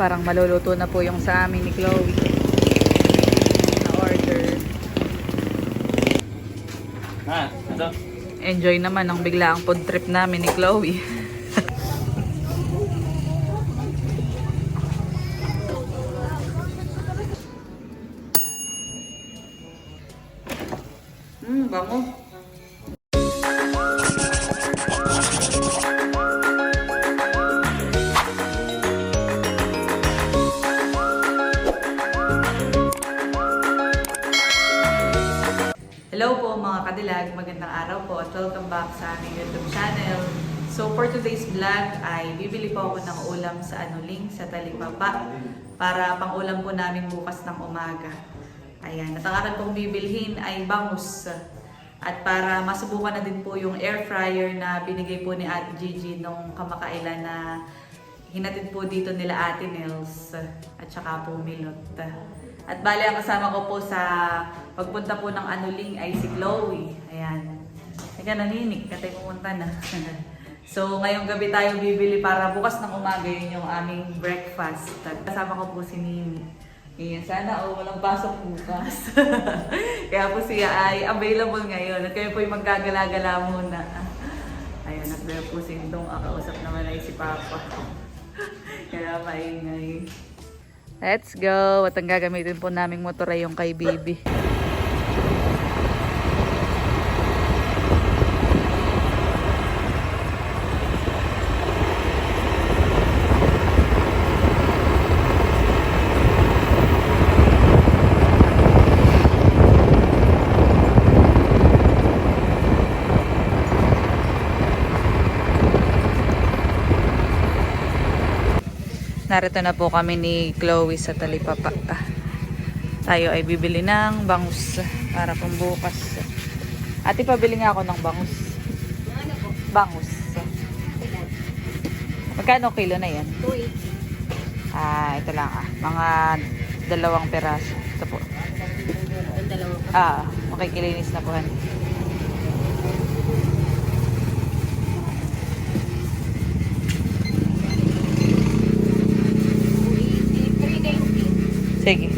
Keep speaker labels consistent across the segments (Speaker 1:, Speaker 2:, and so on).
Speaker 1: Parang maluluto na po yung sa amin ni Chloe. Na order.
Speaker 2: Ha? Ito?
Speaker 1: Enjoy naman ang biglaang food trip namin ni Chloe. Hello po mga kadilag, magandang araw po at welcome back sa aming YouTube channel. So for today's vlog ay bibili po ako ng ulam sa Anuling, sa Talipapa para pang ulam po namin bukas ng umaga. Ayan, at ang akin pong bibilhin ay bangus. At para masubukan na din po yung air fryer na binigay po ni Ate Gigi nung kamakailan na hinatid po dito nila Ate Nels at saka po Milot. At bali ang kasama ko po sa pagpunta po ng Anuling ay si Chloe. Ayan. Teka, naninig. Katay pumunta na. so, ngayong gabi tayo bibili para bukas ng umaga yun yung aming breakfast. At kasama ko po si Nini. Ayan, sana oh, walang pasok bukas. Kaya po siya ay available ngayon. At kayo po yung maggagala-gala muna. Ayan, at po si Indong. Ang kausap naman ay si Papa. Kaya maingay. Let's go! At ang gagamitin po naming motor ay yung kay Bibi. Narito na po kami ni Chloe sa Talipapa. Tayo ay bibili ng bangus para pambukas. Ate, pabili nga ako ng bangus. Bangus. Magkano kilo na yan?
Speaker 3: 280.
Speaker 1: Ah, ito lang ah. Mga dalawang peraso. Ito po. Ah, makikilinis na po. han. Sige.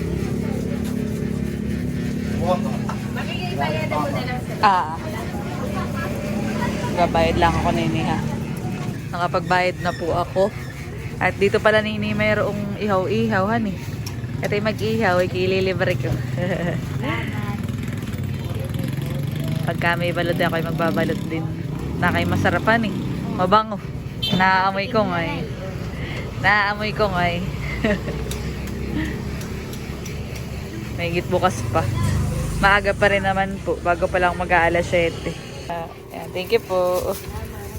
Speaker 1: Ah. Gabayad lang ako nini ha. Nakapagbayad na po ako. At dito pala nini mayroong ihaw-ihaw han eh. Ito yung mag-ihaw, ikililibre ko. Pagka may balot ako ay magbabalot din. Na kay masarapan eh. Mabango. Naamoy ko ngay. Naamoy ko ngay. May higit bukas pa. Maaga pa rin naman po. Bago pa lang mag-aalas 7. Ah, ayan, thank you po.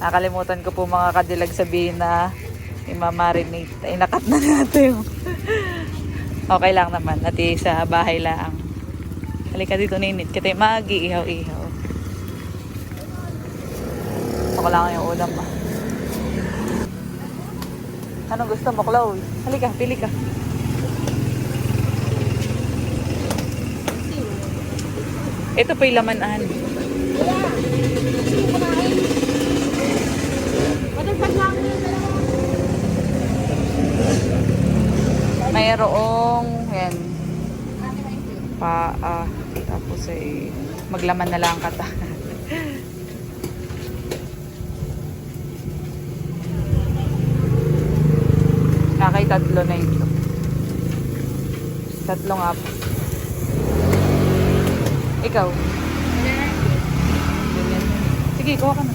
Speaker 1: Nakalimutan ko po mga kadilag sabihin na imamarinate. Ay, nakat na natin. okay lang naman. Ati sa bahay lang. Halika dito ninit. Kita yung mag-iihaw-ihaw. Ako lang yung ulam ah. Anong gusto mo, Chloe? Halika, pili ka. Ito pa yung lamanan. Mayroong, yan, pa, ah, tapos ay, maglaman na lang kata. Kakay tatlo na ito. Tatlo nga. Ikaw? Ganyan. Sige, kuha ka na.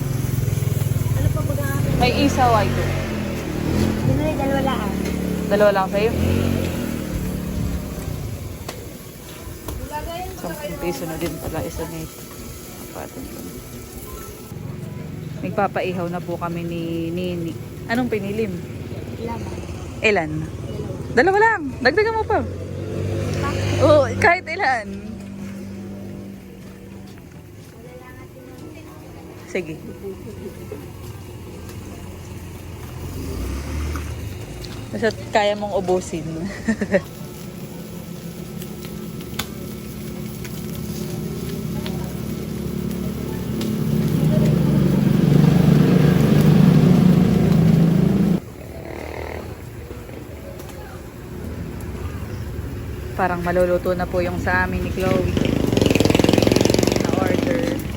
Speaker 3: Ano pa ba
Speaker 1: May isaw ay ito.
Speaker 3: Yun ay dalawa lang.
Speaker 1: Dalawa lang sa'yo. 10 piso na din pala isa na ito. Ko na. Nagpapaihaw na po kami ni Nini. Anong pinilim?
Speaker 3: Laman.
Speaker 1: Ilan?
Speaker 3: Dalawa.
Speaker 1: Dalawa lang. Dagdagan mo pa. Oo, kahit ilan. Sige. Basta kaya mong ubusin. Parang maluluto na po yung sa amin ni Chloe. Na order.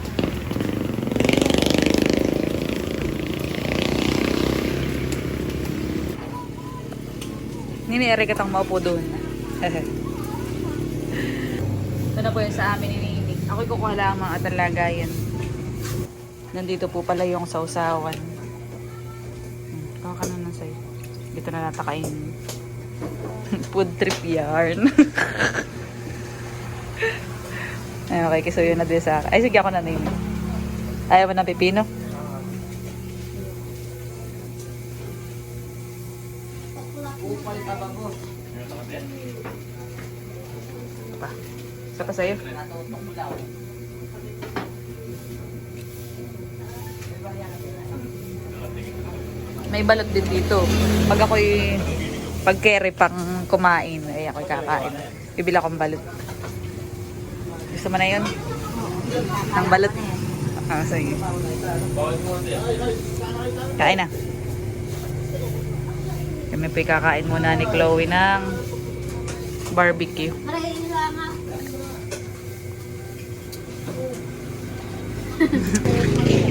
Speaker 1: Nini, ere kitang maupo doon. Ito na po yung sa amin ni Nini. Ako'y kukuha lang ang mga talagayan. Nandito po pala yung sausawan. Hmm, Kawa ka na sayo. Dito na natakain. Food trip yarn. Ay, okay, kiso yun na din sa akin. Ay, sige ako na Nini. Ayaw mo ng pipino? Pa. Isa pa sa'yo. May balot din dito. Pag ako'y pag carry pang kumain, ay ako'y kakain. Bibili akong balot. Gusto mo na yun? Ang balot? Ah, sige. Kain na. Kami po'y kakain muna ni Chloe ng barbecue.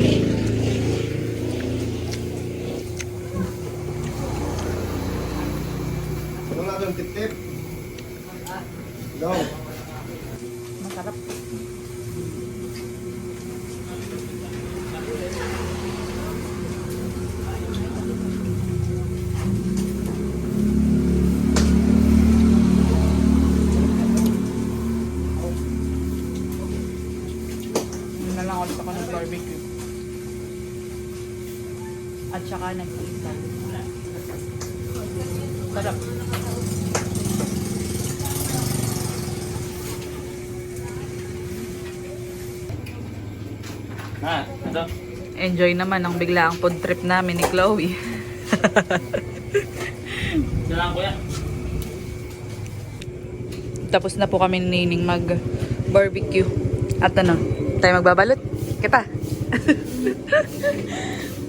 Speaker 4: Ha, ito.
Speaker 1: Enjoy naman ang biglaang food trip namin ni Chloe.
Speaker 4: Lang kuya.
Speaker 1: Tapos na po kami ni Nining mag barbecue. At ano, tayo magbabalot. Kita.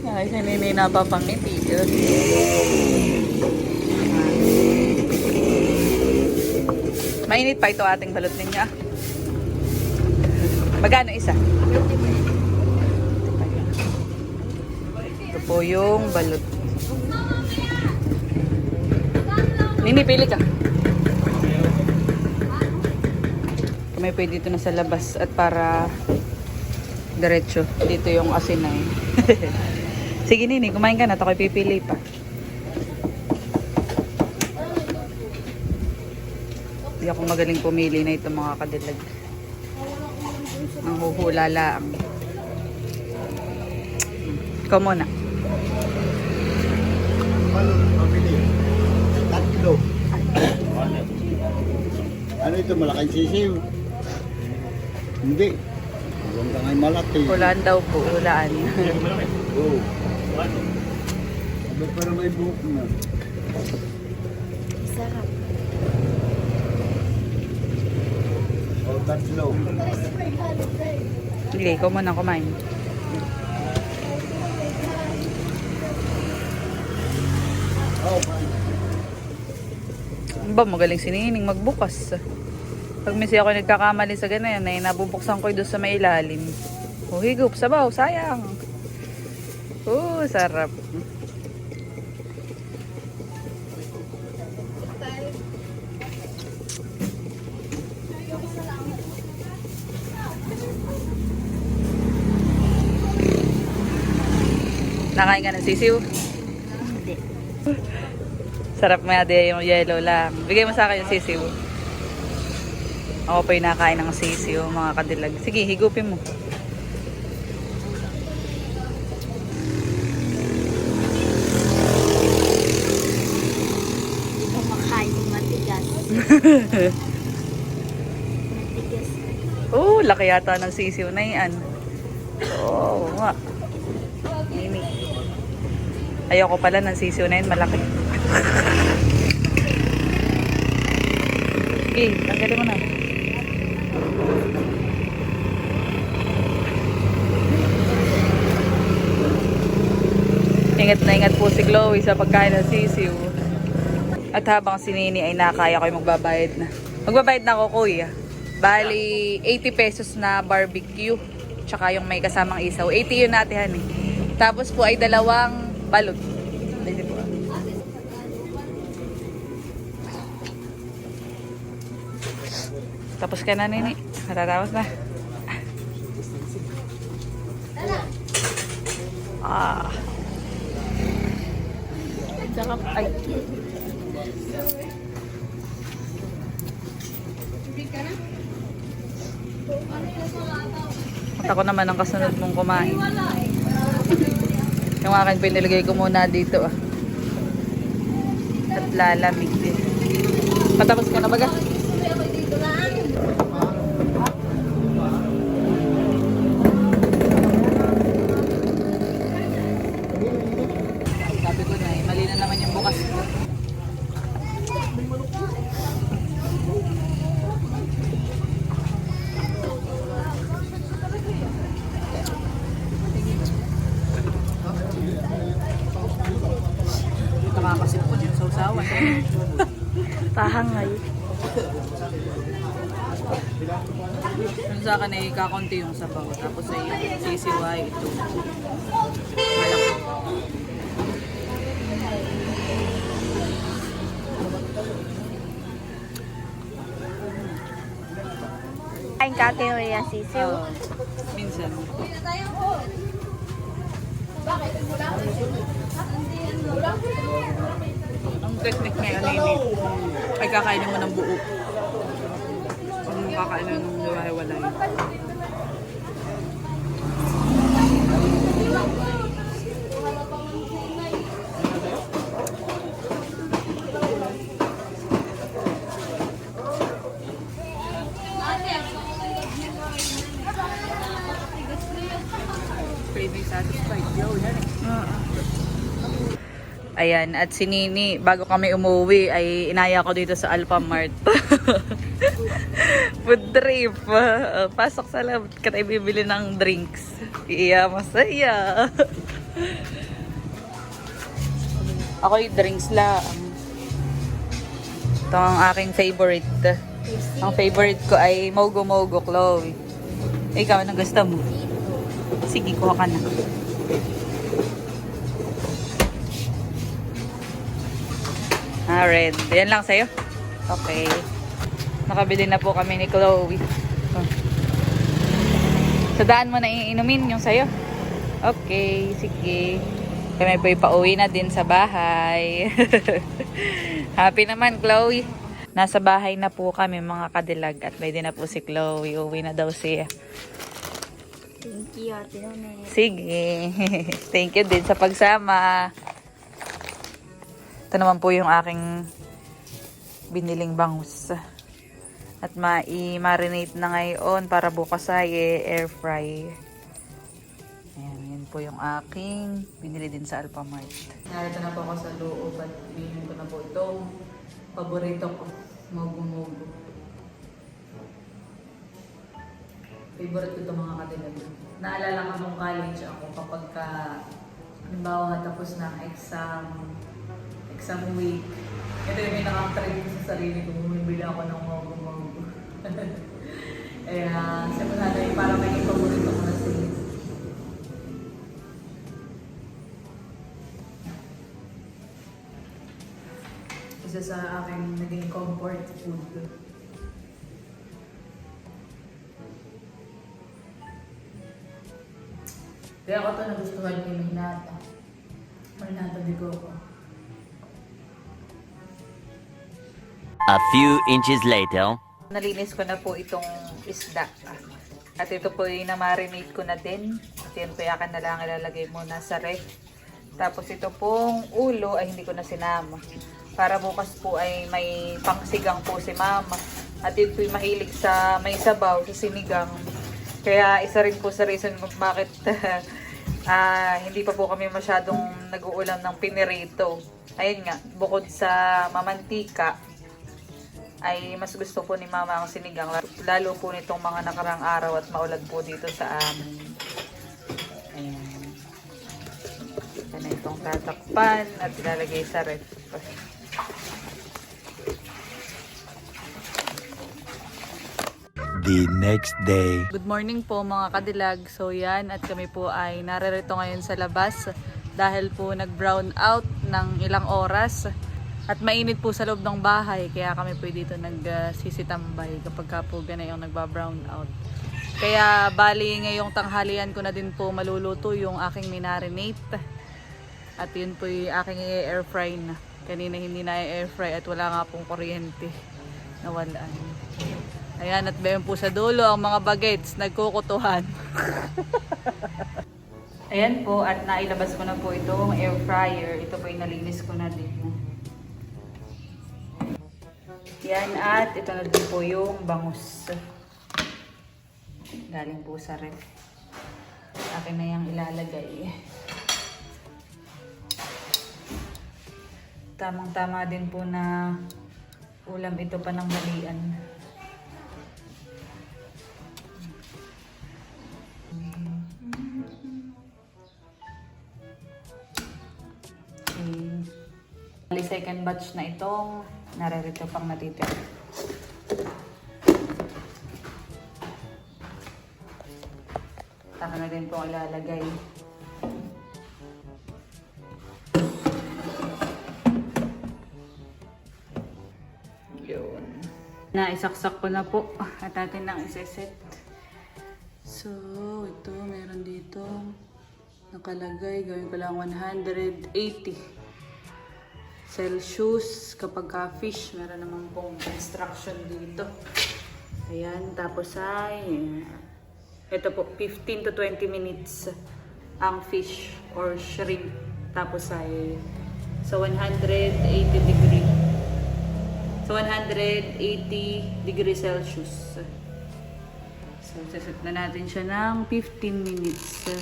Speaker 1: Ay, si Nining napapangiti. Mainit pa ito ating balot ninyo. ah. Magkano isa? Ito po yung balot. Nini, pili ka. Kami pwede dito na sa labas at para diretso. Dito yung asin na eh. Sige Nini, kumain ka na. Ito ko'y pipili pa. Hindi ako magaling pumili na ito mga kadilag. Ang huhula lang. Ikaw muna.
Speaker 2: Paano mabili? Tatlo. Ano ito? Malaking sisiw? Hindi. Huwag ka ngayon malaki.
Speaker 1: Hulaan daw po. Hulaan.
Speaker 2: Oo. Abay, pero may buhok na.
Speaker 3: Sarap.
Speaker 2: O, tatlo.
Speaker 1: Sige, ikaw muna kumain.
Speaker 2: Oh, fine.
Speaker 1: Ano ba, magaling si Nining magbukas. Pag misi ako nagkakamali sa ganyan, ay nabubuksan ko doon sa may ilalim. Oh, higop, sabaw, sayang. Oh, sarap. Nakain ka ng sisiw? Sarap nga di yung yellow lang. Bigay mo sa akin yung sisiw. Ako pa yung nakain ng sisiw, mga kadilag. Sige, higupin mo.
Speaker 3: Kumakain ng matigas. matigas.
Speaker 1: Oh, laki yata ng sisiw na yan. Oo oh, nga. Ayoko pala ng sisiw na yan, malaki. Sige, tanggalin mo na. Ingat na ingat po si Chloe sa pagkain ng sisiw. At habang si Nini ay nakaya ko ay magbabayad na. Magbabayad na ako, kuya. Bali, 80 pesos na barbecue. Tsaka yung may kasamang isaw. 80 yun natin, eh. Tapos po ay dalawang balot. Dito po. ah. Tapos ka na, nini. Natatapos na. Ah.
Speaker 3: Sarap.
Speaker 1: Ay. At ako naman ang kasunod mong kumain. Yung akin pinilagay ko muna dito ah. At lalamig din. Patapos ka na baga? Sabi ko na eh, mali na naman yung bukas ko. Nakakasipon yung sausawan.
Speaker 3: Pahangay.
Speaker 1: Yung sa akin ay kakonti yung sabaw. Tapos ay sisiway ito.
Speaker 3: Kain ka Kuya Sisiw.
Speaker 1: Oo. minsan. Ang technique ngayon ay ay kakainin mo ng buo. Kung kakainin ng hiwa-hiwalay. Craving satisfied. Ayan, at si Nini, bago kami umuwi, ay inaya ko dito sa Alpha. Food trip. Uh, pasok sa lab, ka tayo bibili ng drinks. Iya, masaya. Ako yung drinks lang. Ito ang aking favorite. Ang favorite ko ay Mogo Mogo Chloe. Ikaw, anong gusto mo? Sige, kuha ka na. Ah, red. Yan lang sa'yo? Okay. Nakabili na po kami ni Chloe. Oh. Sa daan mo na iinumin yung sa'yo? Okay, sige. Kami po pauwi na din sa bahay. Happy naman, Chloe. Nasa bahay na po kami mga kadilag at din na po si Chloe. Uwi na daw siya.
Speaker 3: Thank you, Ate Nene.
Speaker 1: Sige. Thank you din sa pagsama. Ito naman po yung aking biniling bangus. At ma-marinate na ngayon para bukas ay air fry. Ayan, yun po yung aking binili din sa Alphamart. Narito na po ako sa loob at bilhin ko na po itong paborito ko. Mogo-mogo. Favorite ko itong mga kadilag. Naalala ko nung college ako kapag ka, halimbawa tapos na exam, exam week, ito yung pinaka-trend ko sa sarili ko, bumibili ako ng mogo mogo. Kaya, simula na yung parang naging paborito ko na sila. Isa sa aking naging comfort food. Kaya ako ito nagustuhan ni. Minata di ko ako.
Speaker 5: A few inches later.
Speaker 1: Nalinis ko na po itong isda. At ito po yung na-marinate ko na din. At yan po yakan na lang ilalagay muna sa ref. Tapos ito pong ulo ay hindi ko na sinama. Para bukas po ay may pangsigang po si mama. At yun po yung mahilig sa may sabaw, sa sinigang. Kaya isa rin po sa reason kung bakit ah, hindi pa po kami masyadong nag-uulam ng pinirito. Ayun nga, bukod sa mamantika, ay mas gusto po ni mama ang sinigang. Lalo po nitong mga nakarang araw at maulan po dito sa amin. Ayan. Ito na itong tatakpan at ilalagay sa ref.
Speaker 6: The next day.
Speaker 1: Good morning po mga kadilag. So yan at kami po ay naririto ngayon sa labas dahil po nag-brown out ng ilang oras at mainit po sa loob ng bahay kaya kami po dito nagsisitambay kapag ka po ganun yung nagba-brown out. Kaya bali ngayong tanghalian ko na din po maluluto yung aking minarinate at yun po yung aking air fry na. Kanina hindi na air fry at wala nga pong kuryente. Nawalaan. Ayan, at bayan po sa dulo ang mga bagets nagkukutuhan. Ayan po, at nailabas ko na po itong air fryer. Ito po yung nalinis ko na din. Yan, at ito na din po yung bangus. Galing po sa ref. Akin na yung ilalagay. Tamang-tama din po na ulam ito pa Bali, second batch na itong naririto pang natitira. Taka na din po ang ilalagay. Yun. Naisaksak ko na po at atin lang iseset. So, ito meron dito nakalagay, gawin ko lang 180 Celsius kapag ka fish, meron naman pong instruction dito. Ayan, tapos ay ito po, 15 to 20 minutes ang fish or shrimp. Tapos ay sa 180 degree. Sa 180 degree Celsius. So, saset na natin siya ng 15 minutes. 3,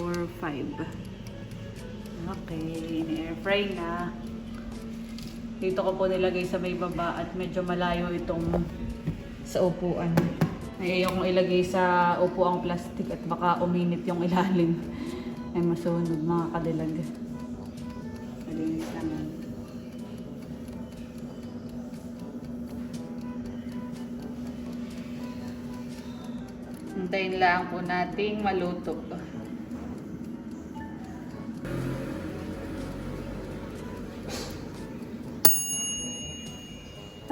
Speaker 1: 4, 5. Okay, in-air fry na. Dito ko po nilagay sa may baba at medyo malayo itong sa upuan. Ay, ayokong ilagay sa upuang plastic at baka uminit yung ilalim. Ay masunog mga kadilag. Malinis naman. Hintayin lang po nating maluto.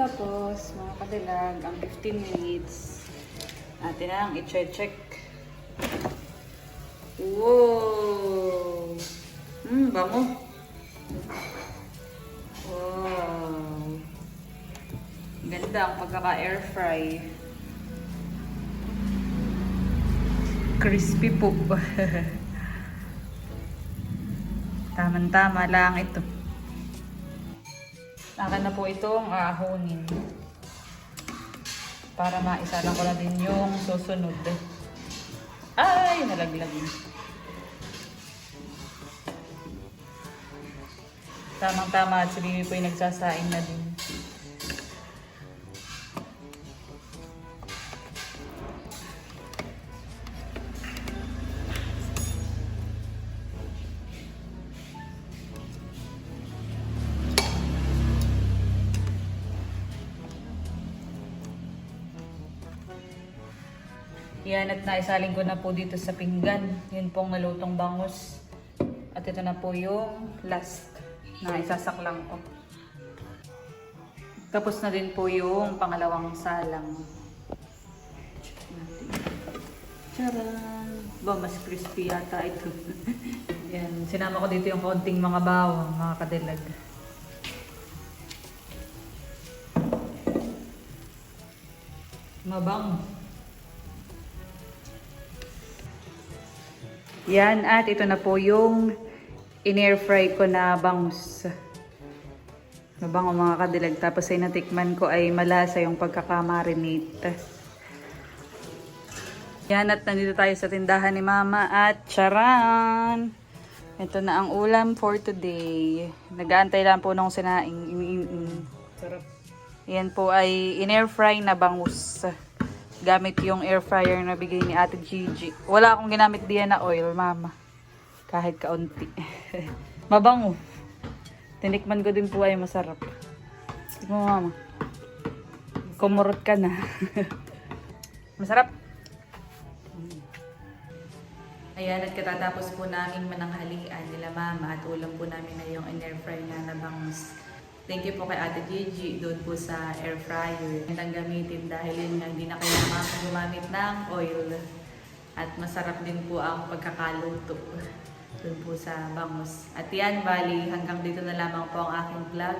Speaker 1: Tapos, mga kadilag, ang 15 minutes, atin na lang i-check. Wow! Hmm, bango. Wow! Ganda ang pagkaka-air fry. Crispy po. Taman-tama lang ito. Akin na po itong aahonin. Para maisalang ko na din yung susunod. Ay, nalaglag. Tamang-tama at si Bibi po yung nagsasaing na din. Yan at naisaling ko na po dito sa pinggan. Yun pong nalutong bangus. At ito na po yung last na isasaklang ko. Tapos na din po yung pangalawang salang. Charan! Ba, mas crispy yata ito. Yan. Sinama ko dito yung konting mga bawang, mga kadilag. Mabango. Yan, at ito na po yung in-air fry ko na bangus. Mabango mga kadilag. Tapos ay natikman ko ay malasa yung pagkakamarinate. Yan, at nandito tayo sa tindahan ni Mama at charan! Ito na ang ulam for today. Nag-aantay lang po nung sinaing. Sarap. Yan po ay in-air fry na bangus. Gamit yung air fryer na bigay ni Ate Gigi. Wala akong ginamit diyan na oil, mama. Kahit kaunti. Mabango. Tinikman ko din po ay masarap. Tignan mama. Kumurot ka na. Masarap. Ayan, at katatapos po namin mananghalian nila mama at ulam po namin na yung in-air fry na nabangus. Thank you po kay Ate Gigi doon po sa air fryer. Ang gamitin dahil yun nga, hindi na kailangan gumamit ng oil. At masarap din po ang pagkakaluto doon po sa bangus. At yan, bali, hanggang dito na lamang po ang aking vlog.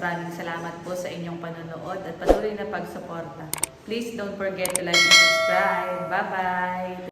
Speaker 1: Maraming salamat po sa inyong panonood at patuloy na pagsuporta. Please don't forget to like and subscribe. Bye-bye!